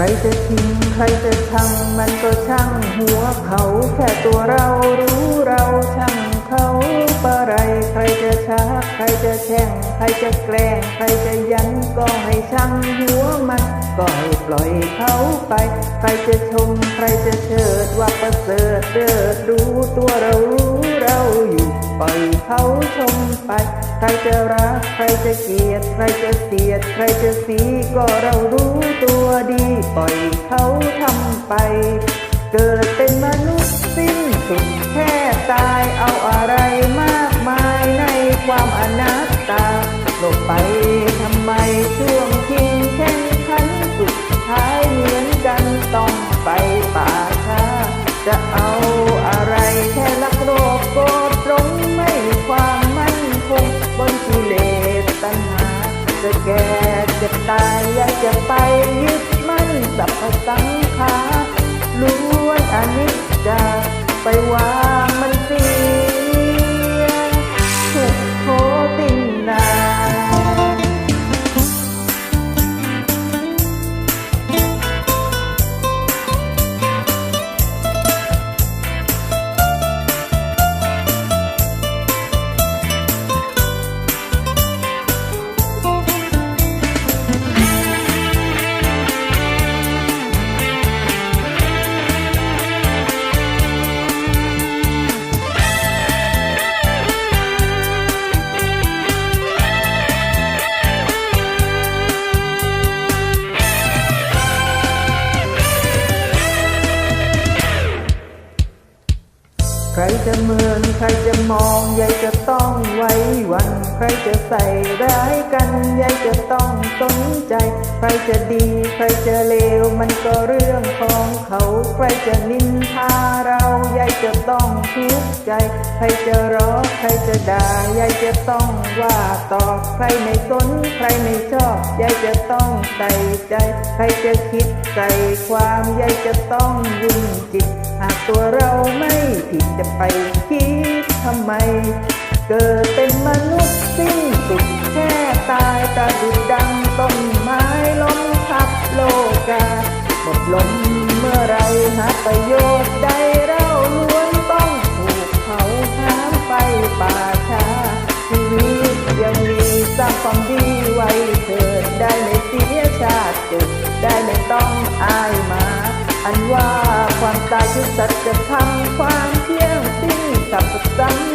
รจะทิ้งใครจะชังมันก็ช่างหัวเขาแค่ตัวเรารู้เราช่างเขาปะไรใครจะชักใครจะแช่งใครจะแกล้งใครจะยันก็ให้ช่างหัวมันก็ให้ปล่อยเขาไป ใครจะชมใครจะเชิดว่าประเสริฐเดิดรู้ตัวเรารู้เราอยู่ปล่อยเขาชมไป ใครจะรัก ใครจะเกลียด ใครจะเสียด ใครจะสีก็เรารู้ตัวดี ปล่อยเขาทำไป เกิดเป็นมนุษย์สิ้นสุดแค่ตายเอาอะไรมากมายในความอนัตตาหลบไป ก่จะตายอยากจะไปยึดมั่นสัพพสังขารล้วนอนิจจาไปวางมัน รจะเมือนใครจะมองยายจะต้องไว้วัน ใครจะใส่ร้ายกันยายจะต้องสนใจ ใครจะดีใครจะเลวมันก็เรื่องของเขา ใครจะนินทาเรายายจะต้องคิด ใจใครจะร้อใครจะด่ายายจะต้องว่าตอบใครไม่สนใครไม่ชอบยายจะต้องใส่ใจ ใครจะคิดใส่ความยายจะต้องยุ่งจิต หากตัวเราไม่ผิดจะไปคิดทำไม เกิดเป็นมนุษย์สิ้นสุดแค่ตายตาดุดดังต้นไม้ล้มทับโลกาหมดลมเมื่อไรหาประโยชน์ใด สัจธรรมความเที่ยงสิ้นสับสัน